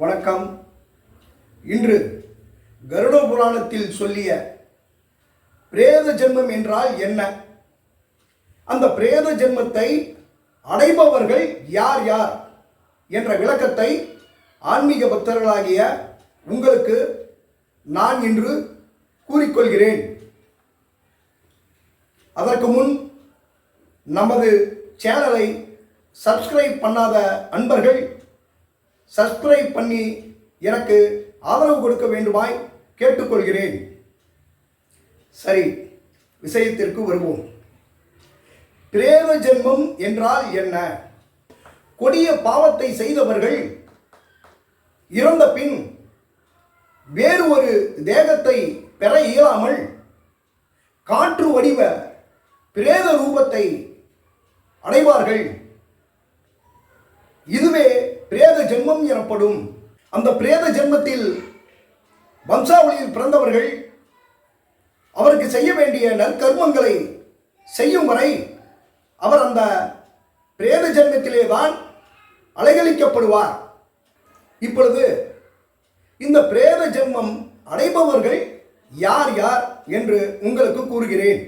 வணக்கம். இன்று கருட புராணத்தில் சொல்லிய பிரேத ஜென்மம் என்றால் என்ன? அந்த பிரேத ஜென்மத்தை அடைபவர்கள் யார் யார் என்ற விளக்கத்தை ஆன்மீக பக்தர்களாகிய உங்களுக்கு நான் இன்று கூறிக்கொள்கிறேன். அதற்கு முன் நமது சேனலை சப்ஸ்கிரைப் பண்ணாத அன்பர்கள் சப்ஸ்கிரைப் பண்ணி எனக்கு ஆதரவு கொடுக்க வேண்டுமாய் கேட்டுக்கொள்கிறேன். சரி விஷயத்திற்கு வருவோம். பிரேத ஜென்மம் என்றால் என்ன? கொடிய பாவத்தை செய்தவர்கள் இறந்த பின் வேறு ஒரு தேகத்தை பெற இயலாமல் காற்று வடிவ பிரேத ரூபத்தை அடைவார்கள். இதுவே பிரேத ஜென்மம் எனப்படும். அந்த பிரேத ஜென்மத்தில் வம்சாவளியில் பிறந்தவர்கள் அவருக்கு செய்ய வேண்டிய நற்கர்மங்களை செய்யும் வரை அவர் அந்த பிரேத ஜென்மத்திலே தான் அலைகழிக்கப்படுவார். இப்பொழுது இந்த பிரேத ஜென்மம் அடைபவர்கள் யார் யார் என்று உங்களுக்கு கூறுகிறேன்.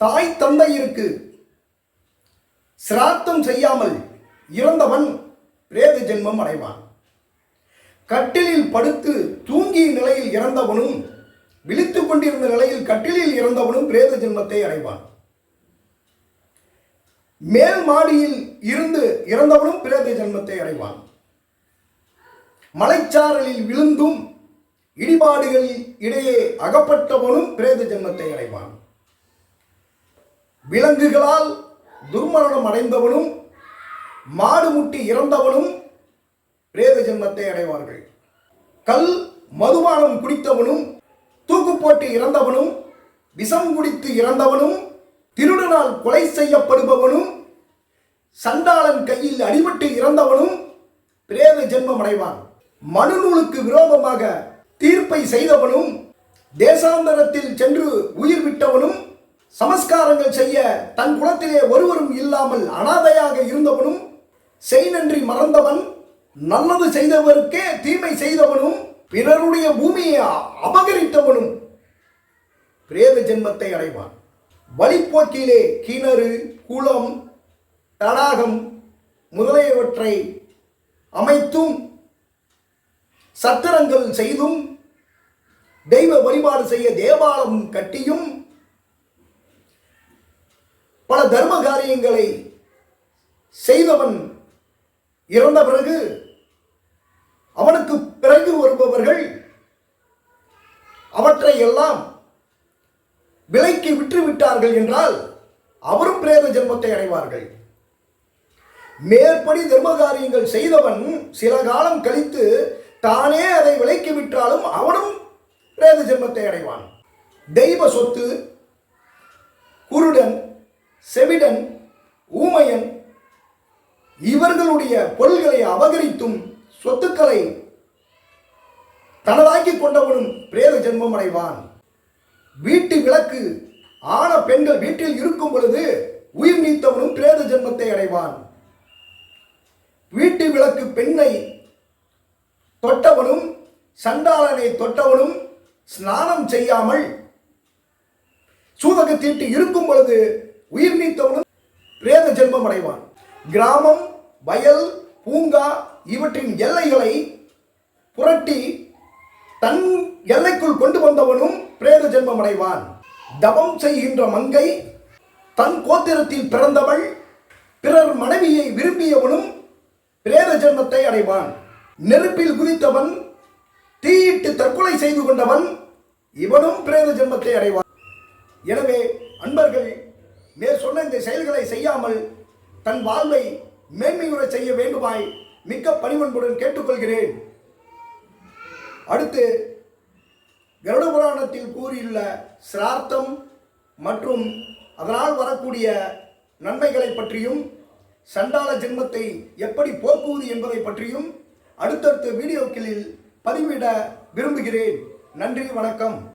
தாய் தந்தையிற்கு சிராத்தம் செய்யாமல் இறந்தவன் பிரேத ஜென்மம் அடைவான். கட்டிலில் படுத்து தூங்கிய நிலையில் இறந்தவனும் விழித்துக் கொண்டிருந்த நிலையில் கட்டிலில் இறந்தவனும் பிரேத ஜென்மத்தை அடைவான். மேல் மாடியில் இருந்து இறந்தவனும் பிரேத ஜென்மத்தை அடைவான். மலைச்சாரலில் விழுந்தும் இடிபாடுகளில் இடையே அகப்பட்டவனும் பிரேத ஜென்மத்தை அடைவான். விலங்குகளால் துர்மரணம் அடைந்தவனும் மாடு முட்டி இறந்தவனும் பிரேத ஜென்மத்தை அடைவார்கள். கல் மதுபானம் குடித்தவனும் தூக்கு போட்டு இறந்தவனும் விஷம் குடித்து இறந்தவனும் திருடனால் கொலை செய்யப்படுபவனும் சண்டாளன் கையில் அடிபட்டு இறந்தவனும் பிரேத ஜென்மம் அடைவான். மனுநூலுக்கு விரோதமாக தீர்ப்பை செய்தவனும் தேசாந்தரத்தில் சென்று உயிர் விட்டவனும் சமஸ்காரங்கள் செய்ய தன் குலத்திலே ஒருவரும் இல்லாமல் அனாதையாக இருந்தவனும் செய் நன்றி மறந்தவன் நல்லது செய்தவருக்கே தீமை செய்தவனும் பிறருடைய பூமியை அபகரித்தவனும். பிரேத ஜென்மத்தை அடைவான். வழிப்போக்கிலே கிணறு குளம் தடாகம் முதலியவற்றை அமைத்தும் சத்திரங்கள் செய்தும் தெய்வ வழிபாடு செய்ய தேவாலயம் கட்டியும் பல தர்ம காரியங்களை செய்தவன் இறந்த பிறகு அவனுக்கு பிறகு வருபவர்கள் அவற்றை எல்லாம் விலைக்கு விற்று விட்டார்கள் என்றால் அவரும் பிரேத ஜென்மத்தை அடைவார்கள். மேற்படி தர்ம காரியங்கள் செய்தவன் சில காலம் கழித்து தானே அதை விலைக்கு விற்றாலும் அவனும் பிரேத ஜென்மத்தை அடைவான். தெய்வ சொத்து குருடன் செவிடன் ஊமையன் இவர்களுடைய பொருள்களை அபகரித்தும் சொத்துக்களை தனதாக்கி கொண்டவனும் பிரேத ஜென்மம் அடைவான். வீட்டு விளக்கு ஆன பெண்கள் வீட்டில் இருக்கும் பொழுது உயிர் நீத்தவனும் பிரேத ஜென்மத்தை அடைவான். வீட்டு விளக்கு பெண்ணை தொட்டவனும் சண்டாளனை தொட்டவனும் ஸ்நானம் செய்யாமல் சூதக தீட்டு இருக்கும் பொழுது உயிர் நீத்தவனும் பிரேத ஜென்மம் அடைவான். கிராமம் வயல் பூங்கா இவற்றின் எல்லைகளை புரட்டி தன் எல்லைக்குள் கொண்டு வந்தவனும் பிரேத ஜென்மம் அடைவான். தவம் செய்கின்ற மங்கை தன் கோத்திரத்தில் பிறந்தவள் பிறர் மனைவியை விரும்பியவனும் பிரேத ஜென்மத்தை அடைவான். நெருப்பில் குதித்தவன் தீயிட்டு தற்கொலை செய்து கொண்டவன் இவனும் பிரேத ஜென்மத்தை அடைவான். எனவே அன்பர்கள் மேற் சொன்ன இந்த செயல்களை செய்யாமல் தன் வாழ்வை மேன்மையுற செய்ய வேண்டுமாய் மிக்க பணிவன்புடன் கேட்டுக்கொள்கிறேன். அடுத்து கருட புராணத்தில் கூறியுள்ள சிரார்த்தம் மற்றும் அதனால் வரக்கூடிய நன்மைகளை பற்றியும் சண்டாள ஜென்மத்தை எப்படி போக்குவது என்பதை பற்றியும் அடுத்தடுத்த வீடியோக்களில் பதிவிட விரும்புகிறேன். நன்றி வணக்கம்.